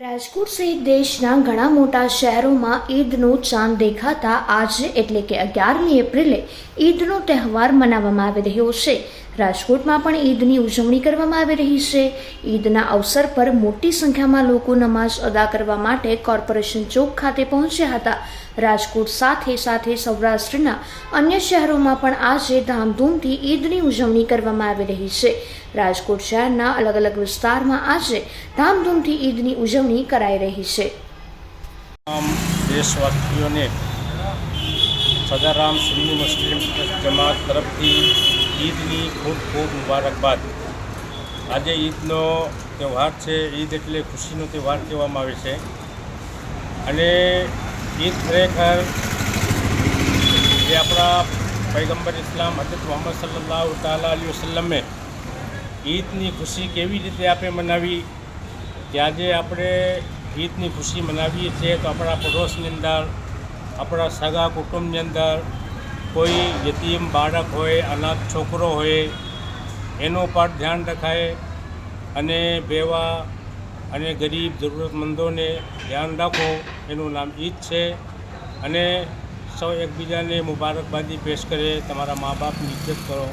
રાજકોટ સહિત દેશના ઘણા મોટા શહેરોમાં ઈદનો ચાંદ દેખાતા આજે એટલે કે અગિયારમી એપ્રિલે ઈદનો તહેવાર મનાવવામાં આવી રહ્યો છે. રાજકોટમાં પણ ઈદની ઉજવણી કરવામાં આવી રહી છે. ઈદના અવસર પર મોટી સંખ્યામાં લોકો નમાઝ અદા કરવા માટે કોર્પોરેશન ચોક ખાતે પહોંચ્યા હતા. રાજકોટ સાથે સાથે સૌરાષ્ટ્રના અન્ય શહેરોમાં પણ આજે ધામધૂમથી ઈદની ઉજવણી કરવામાં આવી રહી છે. રાજકોટ શહેરના અલગ અલગ વિસ્તારમાં આજે ધામધૂમથી ઈદની ઉજવણી કરાઈ રહી છે. દેશવાસીઓને સદારામ સુન્ની મુસ્લિમ જમાત તરફથી ઈદની ખૂબ ખૂબ મુબારકબાદ. આજે ઈદનો તહેવાર છે, ઈદ એટલે ખુશીનો તહેવાર કહેવામાં આવે છે. અને ઈદ ખરેખર જે આપણા પૈગંબર ઇસ્લામ હજરત મોહમ્મદ સલ્લાહ તાલા અલી વસલમે ઈદની ખુશી કેવી રીતે આપણે મનાવી કે આજે આપણે ઈદની ખુશી મનાવીએ છીએ તો આપણા પડોશની અંદર, આપણા સગા કુટુંબની અંદર કોઈ યતીમ બાળક હોય, અનાથ છોકરો હોય, એનું પણ ધ્યાન રખાય અને બેવા અને ગરીબ જરૂરતમંદોને ધ્યાન રાખો, એનું નામ ઈદ છે. અને સૌ એકબીજાને મુબારકબાદી પેશ કરે, તમારા મા બાપની ઇજ્જત કરો.